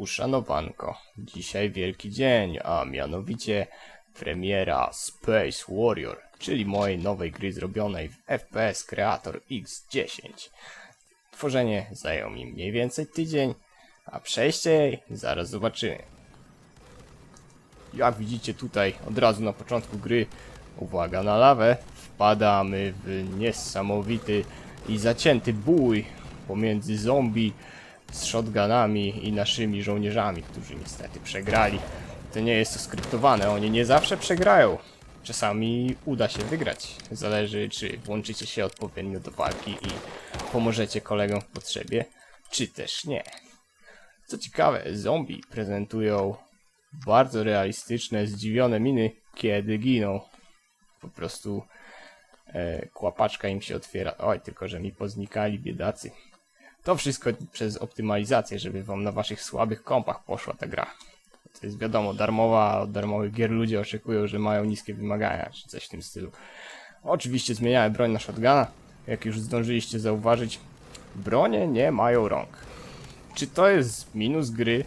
Uszanowanko, dzisiaj wielki dzień, a mianowicie premiera Space Warrior, czyli mojej nowej gry zrobionej w FPS Creator X10. Tworzenie zajęło mi mniej więcej tydzień, a przejście jej zaraz zobaczymy. Jak widzicie tutaj od razu na początku gry, uwaga na lawę, wpadamy w niesamowity i zacięty bój pomiędzy zombie z shotgunami i naszymi żołnierzami, którzy niestety przegrali. To nie jest to skryptowane, oni nie zawsze przegrają. Czasami uda się wygrać. Zależy, czy włączycie się odpowiednio do walki i pomożecie kolegom w potrzebie, czy też nie. Co ciekawe, zombie prezentują bardzo realistyczne, zdziwione miny, kiedy giną. Po prostu e, kłapaczka im się otwiera. Oj, tylko że mi poznikali biedacy. To wszystko przez optymalizację, żeby wam na waszych słabych kompach poszła ta gra. To jest wiadomo, darmowa, od darmowych gier ludzie oczekują, że mają niskie wymagania, czy coś w tym stylu. Oczywiście zmieniałem broń na shotguna. Jak już zdążyliście zauważyć, bronie nie mają rąk. Czy to jest minus gry?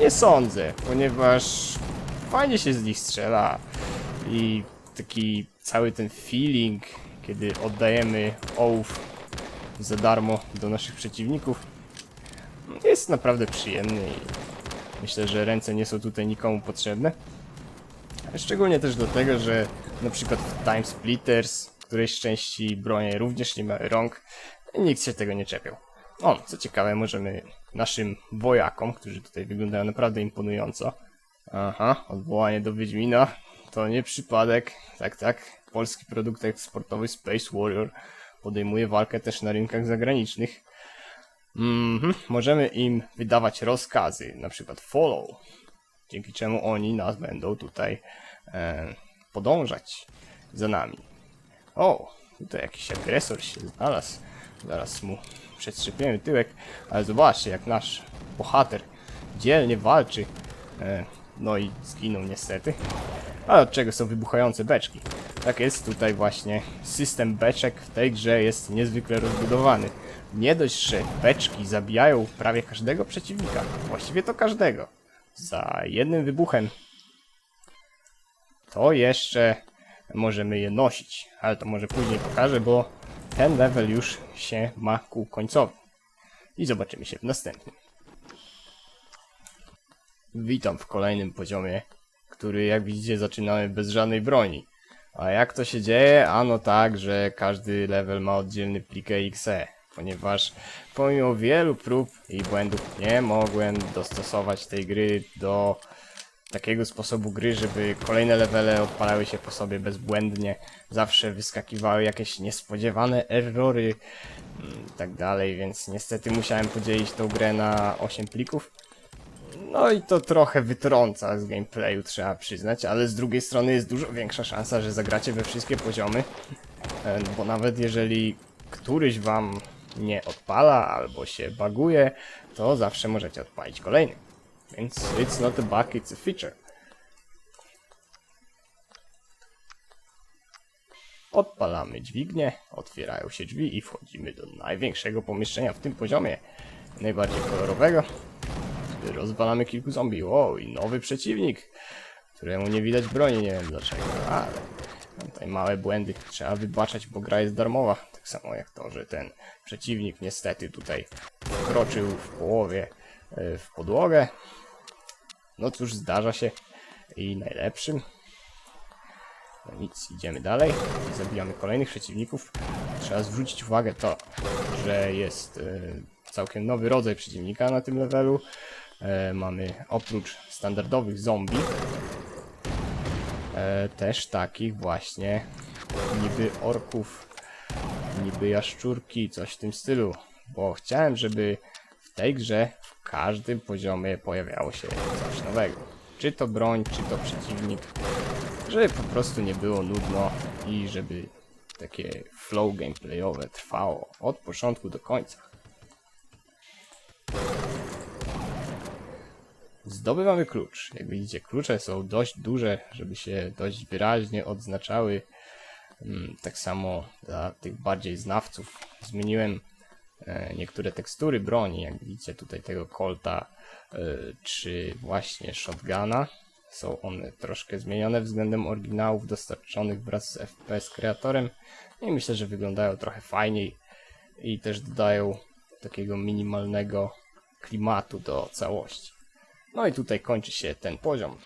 Nie sądzę, ponieważ fajnie się z nich strzela i taki cały ten feeling, kiedy oddajemy ołów za darmo do naszych przeciwników, jest naprawdę przyjemny i myślę, że ręce nie są tutaj nikomu potrzebne. Szczególnie też do tego, że na przykład w Time Splitters, którejś części bronie również nie ma rąk, nikt się tego nie czepiał. O, co ciekawe, możemy naszym wojakom, którzy tutaj wyglądają naprawdę imponująco. Aha, odwołanie do Wiedźmina. To nie przypadek. Tak, tak. Polski produkt eksportowy Space Warrior podejmuje walkę też na rynkach zagranicznych. Mhm, możemy im wydawać rozkazy, na przykład follow, dzięki czemu oni nas będą tutaj e, podążać za nami. O, tutaj jakiś agresor się znalazł. Zaraz mu przetrzepiemy tyłek, ale zobaczcie jak nasz bohater dzielnie walczy. E, no i zginął niestety. Ale od czego są wybuchające beczki? Tak jest, tutaj właśnie system beczek w tej grze jest niezwykle rozbudowany. Nie dość, że beczki zabijają prawie każdego przeciwnika, właściwie to każdego, za jednym wybuchem, to jeszcze możemy je nosić, ale to może później pokażę, bo ten level już się ma ku końcowi. I zobaczymy się w następnym. Witam w kolejnym poziomie, który jak widzicie zaczynamy bez żadnej broni. A jak to się dzieje? Ano tak, że każdy level ma oddzielny plik exe, ponieważ pomimo wielu prób i błędów nie mogłem dostosować tej gry do takiego sposobu gry, żeby kolejne levele odpalały się po sobie bezbłędnie. Zawsze wyskakiwały jakieś niespodziewane errory i tak dalej, więc niestety musiałem podzielić tą grę na 8 plików. No i to trochę wytrąca z gameplayu, trzeba przyznać, ale z drugiej strony jest dużo większa szansa, że zagracie we wszystkie poziomy, e, bo nawet jeżeli któryś wam nie odpala albo się baguje, to zawsze możecie odpalić kolejny. Więc it's not a bug, it's a feature. Odpalamy dźwignię, otwierają się drzwi i wchodzimy do największego pomieszczenia w tym poziomie, najbardziej kolorowego. Rozwalamy kilku zombie. Wow, i nowy przeciwnik, któremu nie widać broni, nie wiem dlaczego, ale tutaj małe błędy trzeba wybaczać, bo gra jest darmowa. Tak samo jak to, że ten przeciwnik niestety tutaj wkroczył w połowie e, w podłogę. No cóż, zdarza się i najlepszym. No nic, idziemy dalej i zabijamy kolejnych przeciwników. Trzeba zwrócić uwagę to, że jest e, całkiem nowy rodzaj przeciwnika na tym levelu. E, mamy oprócz standardowych zombie e, też takich właśnie niby orków, niby jaszczurki, coś w tym stylu. Bo chciałem, żeby w tej grze w każdym poziomie pojawiało się coś nowego. Czy to broń, czy to przeciwnik. Żeby po prostu nie było nudno i żeby takie flow gameplayowe trwało od początku do końca. Zdobywamy klucz. Jak widzicie, klucze są dość duże, żeby się dość wyraźnie odznaczały. Mm, Tak samo dla tych bardziej znawców zmieniłem E, Niektóre tekstury broni, jak widzicie tutaj tego Colta, e, czy właśnie Shotguna, są one troszkę zmienione względem oryginałów dostarczonych wraz z FPS kreatorem i myślę, że wyglądają trochę fajniej i też dodają takiego minimalnego klimatu do całości. No i tutaj kończy się ten poziom.